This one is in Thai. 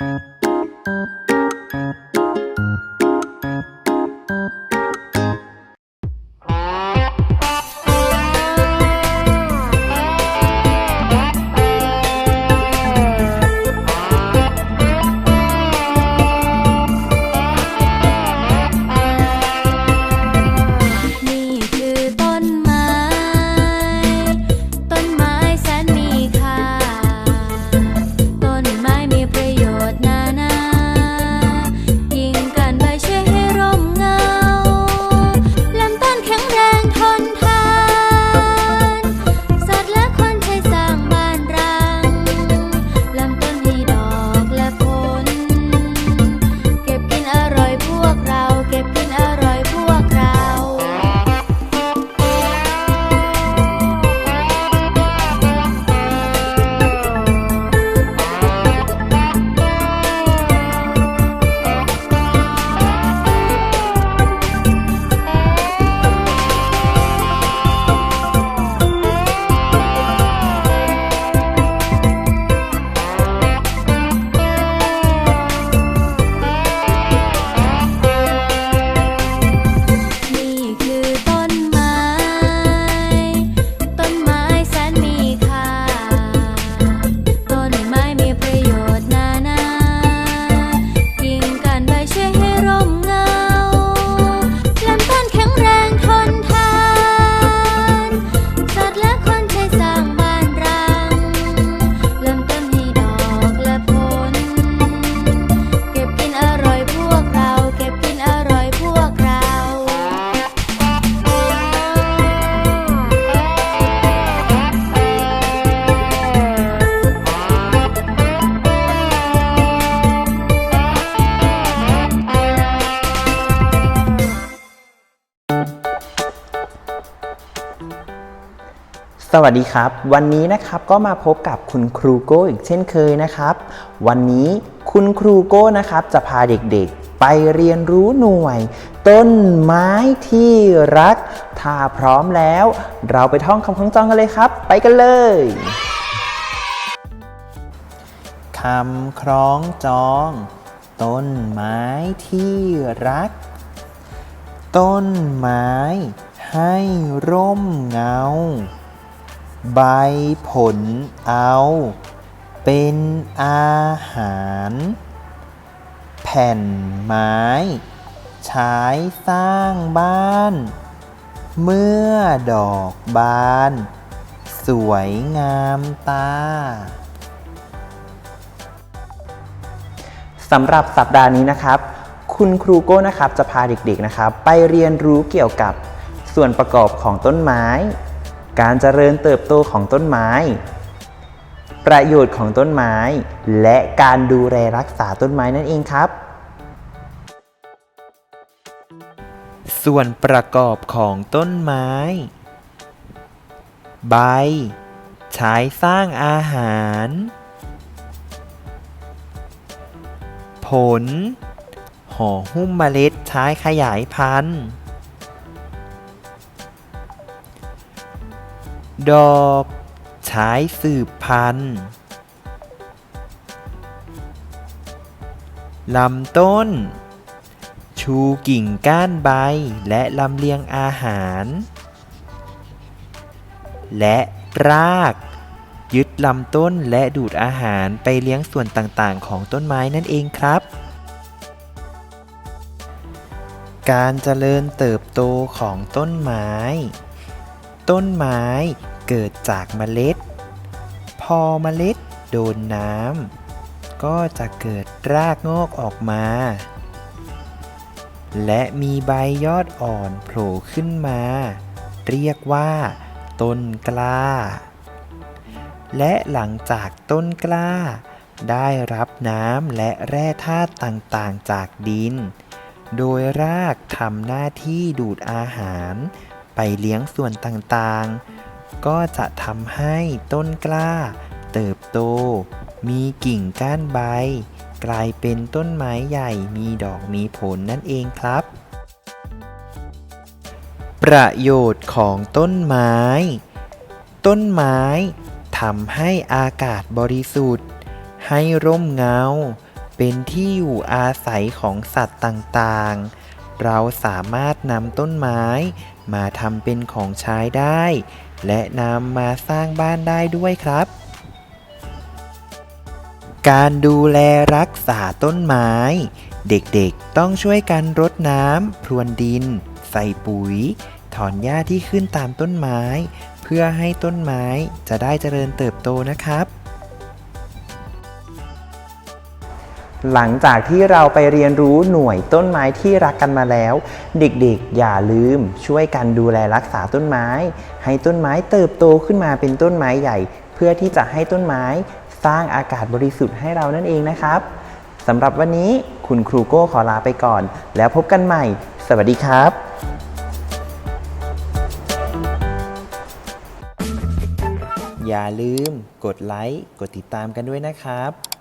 นี่ สวัสดีครับ วันนี้นะครับก็มาพบกับคุณครูโก้อีกเช่นเคยนะครับ วันนี้คุณครูโก้นะครับจะพาเด็กๆ ไปเรียนรู้หน่วย ต้นไม้ที่รัก ถ้าพร้อมแล้ว เราไปท่องคำคล้องจองกันเลยครับ ไปกันเลยคำคล้องจอง ต้นไม้ที่รัก ต้นไม้ให้ร่มเงา ใบผลเอา เป็นอาหาร แผ่นไม้ ใช้สร้างบ้าน เมื่อดอกบาน สวยงามตาสำหรับสัปดาห์นี้นะครับ คุณครูโก้นะครับจะพาเด็กๆนะครับ ไปเรียนรู้เกี่ยวกับส่วนประกอบของต้นไม้ การเจริญเติบโตของต้นไม้ ประโยชน์ของต้นไม้ และการดูแลรักษาต้นไม้นั่นเองครับ ส่วนประกอบของต้นไม้ ใบ ใช้สร้างอาหาร ผล ห่อหุ้มเมล็ดใช้ขยายพันธุ์ ดอกใช้สืบพันธุ์ลำต้น ชูกิ่งก้านใบและลำเลียงอาหาร และราก ยึดลำต้นและดูดอาหารไปเลี้ยงส่วนต่างๆ ของต้นไม้นั่นเองครับ การเจริญเติบโตของต้นไม้ ต้นไม้เกิดจากเมล็ด พอเมล็ดโดนน้ำก็จะเกิดรากงอกออกมา และมีใบยอดอ่อนโผล่ขึ้นมา เรียกว่า ต้นกล้า และหลังจากต้นกล้า ได้รับน้ำและแร่ธาตุต่างๆจากดิน โดยรากทำหน้าที่ดูดอาหาร ไปเลี้ยงส่วนต่างๆ ก็จะทำให้ต้นกล้า เติบโต มีกิ่งก้านใบ กลายเป็นต้นไม้ใหญ่มีดอกมีผลนั่นเองครับ ประโยชน์ของต้นไม้ ต้นไม้ทำให้อากาศบริสุทธิ์ ให้ร่มเงา เป็นที่อยู่อาศัยของสัตว์ต่างๆ เราสามารถนำต้นไม้ มาทำเป็นของใช้ได้ และนำมาสร้างบ้านได้ด้วยครับ การดูแลรักษาต้นไม้ เด็กๆต้องช่วยกันรดน้ำพรวนดิน ใส่ปุ๋ย ถอนหญ้าที่ขึ้นตามต้นไม้ เพื่อให้ต้นไม้จะได้เจริญเติบโตนะครับ หลังจากที่เราไปเรียนรู้หน่วยต้นไม้ที่รักกันมาแล้ว เด็กๆ อย่าลืมช่วยกันดูแลรักษาต้นไม้ ให้ต้นไม้เติบโตขึ้นมาเป็นต้นไม้ใหญ่ เพื่อที่จะให้ต้นไม้สร้างอากาศบริสุทธิ์ให้เรานั่นเองนะครับสำหรับวันนี้คุณครูโก้ขอลาไปก่อน แล้วพบกันใหม่ สวัสดีครับอย่าลืมกดไลค์ กดติดตามกันด้วยนะครับ